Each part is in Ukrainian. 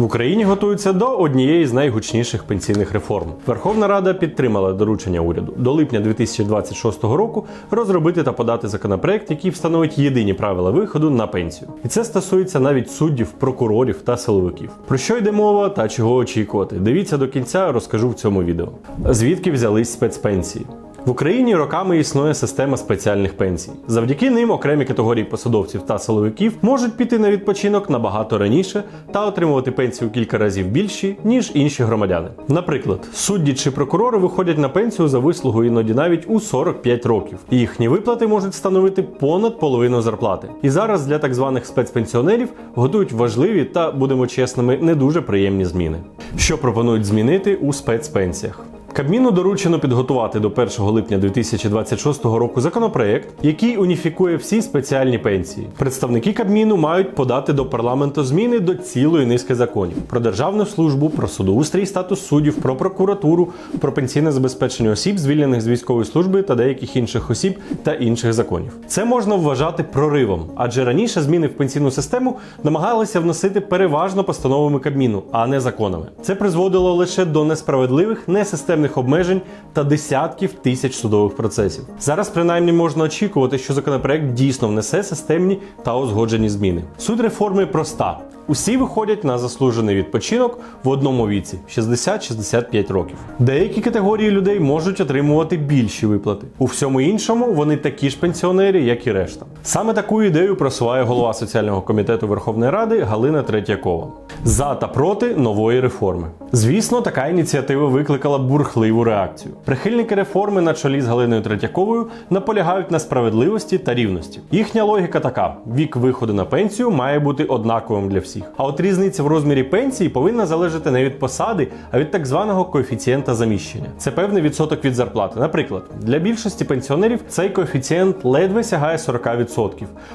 В Україні готуються до однієї з найгучніших пенсійних реформ. Верховна Рада підтримала доручення уряду до липня 2026 року розробити та подати законопроект, який встановить єдині правила виходу на пенсію. І це стосується навіть суддів, прокурорів та силовиків. Про що йде мова та чого очікувати? Дивіться до кінця, розкажу в цьому відео. Звідки взялись спецпенсії? В Україні роками існує система спеціальних пенсій. Завдяки ним окремі категорії посадовців та силовиків можуть піти на відпочинок набагато раніше та отримувати пенсію кілька разів більші, ніж інші громадяни. Наприклад, судді чи прокурори виходять на пенсію за вислугу іноді навіть у 45 років. Їхні виплати можуть становити понад половину зарплати. І зараз для так званих спецпенсіонерів готують важливі та, будемо чесними, не дуже приємні зміни. Що пропонують змінити у спецпенсіях? Кабміну доручено підготувати до 1 липня 2026 року законопроект, який уніфікує всі спеціальні пенсії. Представники Кабміну мають подати до парламенту зміни до цілої низки законів про державну службу, про судоустрій, статус суддів, про прокуратуру, про пенсійне забезпечення осіб, звільнених з військової служби та деяких інших осіб та інших законів. Це можна вважати проривом, адже раніше зміни в пенсійну систему намагалися вносити переважно постановами Кабміну, а не законами. Це призводило лише до несправедливих, несистемних обмежень та десятків тисяч судових процесів. Зараз принаймні можна очікувати, що законопроект дійсно внесе системні та узгоджені зміни. Суть реформи проста. Усі виходять на заслужений відпочинок в одному віці 60-65 років. Деякі категорії людей можуть отримувати більші виплати. У всьому іншому вони такі ж пенсіонери, як і решта. Саме таку ідею просуває голова соціального комітету Верховної Ради Галина Третьякова. За та проти нової реформи. Звісно, така ініціатива викликала бурхливу реакцію. Прихильники реформи на чолі з Галиною Третьяковою наполягають на справедливості та рівності. Їхня логіка така: вік виходу на пенсію має бути однаковим для всіх. А от різниця в розмірі пенсії повинна залежати не від посади, а від так званого коефіцієнта заміщення. Це певний відсоток від зарплати. Наприклад, для більшості пенсіонерів цей коефіцієнт ледве сягає 40%,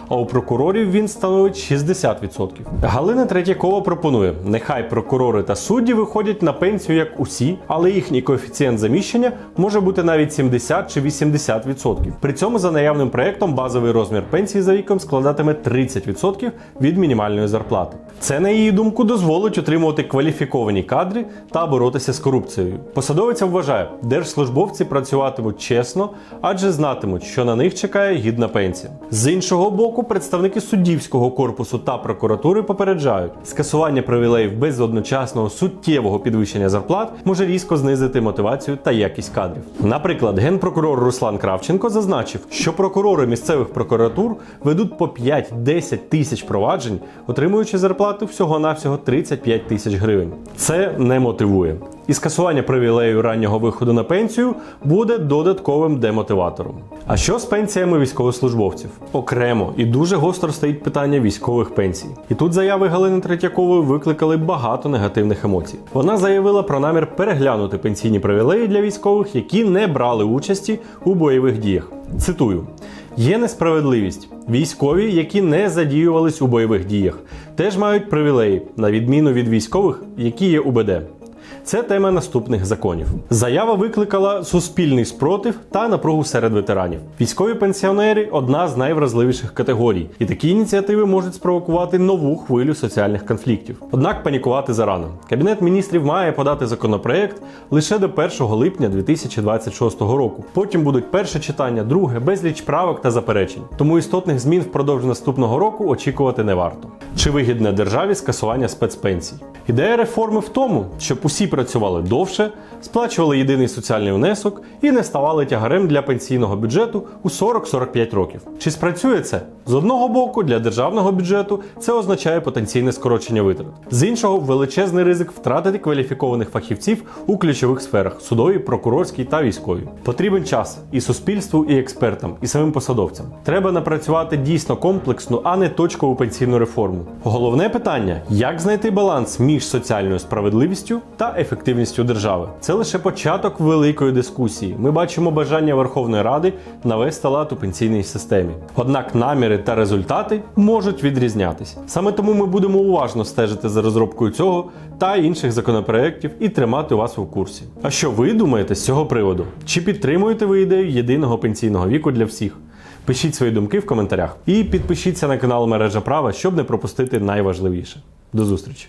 а у прокурорів він становить 60%. Галина Третьякова пропонує: нехай прокурори та судді виходять на пенсію як усі, але їхній коефіцієнт заміщення може бути навіть 70 чи 80%. При цьому за наявним проектом базовий розмір пенсії за віком складатиме 30% від мінімальної зарплати. Це, на її думку, дозволить отримувати кваліфіковані кадри та боротися з корупцією. Посадовиця вважає, держслужбовці працюватимуть чесно, адже знатимуть, що на них чекає гідна пенсія. З іншого боку, представники суддівського корпусу та прокуратури попереджають, скасування привілеїв без одночасного суттєвого підвищення зарплат може різко знизити мотивацію та якість кадрів. Наприклад, генпрокурор Руслан Кравченко зазначив, що прокурори місцевих прокуратур ведуть по 5-10 тисяч проваджень, отримуючи зарплату всього-навсього 35 тисяч гривень. Це не мотивує. І скасування привілею раннього виходу на пенсію буде додатковим демотиватором. А що з пенсіями військовослужбовців? Окремо і дуже гостро стоїть питання військових пенсій. І тут заяви Галини Третьякової викликали багато негативних емоцій. Вона заявила про намір переглянути пенсійні привілеї для військових, які не брали участі у бойових діях. Цитую. Є несправедливість. Військові, які не задіювались у бойових діях, теж мають привілеї, на відміну від військових, які є УБД. Це тема наступних законів. Заява викликала суспільний спротив та напругу серед ветеранів. Військові пенсіонери одна з найвразливіших категорій, і такі ініціативи можуть спровокувати нову хвилю соціальних конфліктів. Однак панікувати зарано. Кабінет міністрів має подати законопроект лише до 1 липня 2026 року. Потім будуть перше читання, друге, безліч правок та заперечень. Тому істотних змін впродовж наступного року очікувати не варто. Чи вигідне державі скасування спецпенсій? Ідея реформи в тому, щоб усі працювали довше, сплачували єдиний соціальний внесок і не ставали тягарем для пенсійного бюджету у 40-45 років. Чи спрацює це? З одного боку, для державного бюджету це означає потенційне скорочення витрат. З іншого, величезний ризик втратити кваліфікованих фахівців у ключових сферах судовій, прокурорській та військовій. Потрібен час і суспільству, і експертам, і самим посадовцям. Треба напрацювати дійсно комплексну, а не точкову пенсійну реформу. Головне питання: як знайти баланс між соціальною справедливістю та ефективністю держави. Це лише початок великої дискусії. Ми бачимо бажання Верховної Ради навести лад у пенсійній системі. Однак наміри та результати можуть відрізнятися. Саме тому ми будемо уважно стежити за розробкою цього та інших законопроєктів і тримати вас у курсі. А що ви думаєте з цього приводу? Чи підтримуєте ви ідею єдиного пенсійного віку для всіх? Пишіть свої думки в коментарях і підпишіться на канал Мережа Права, щоб не пропустити найважливіше. До зустрічі!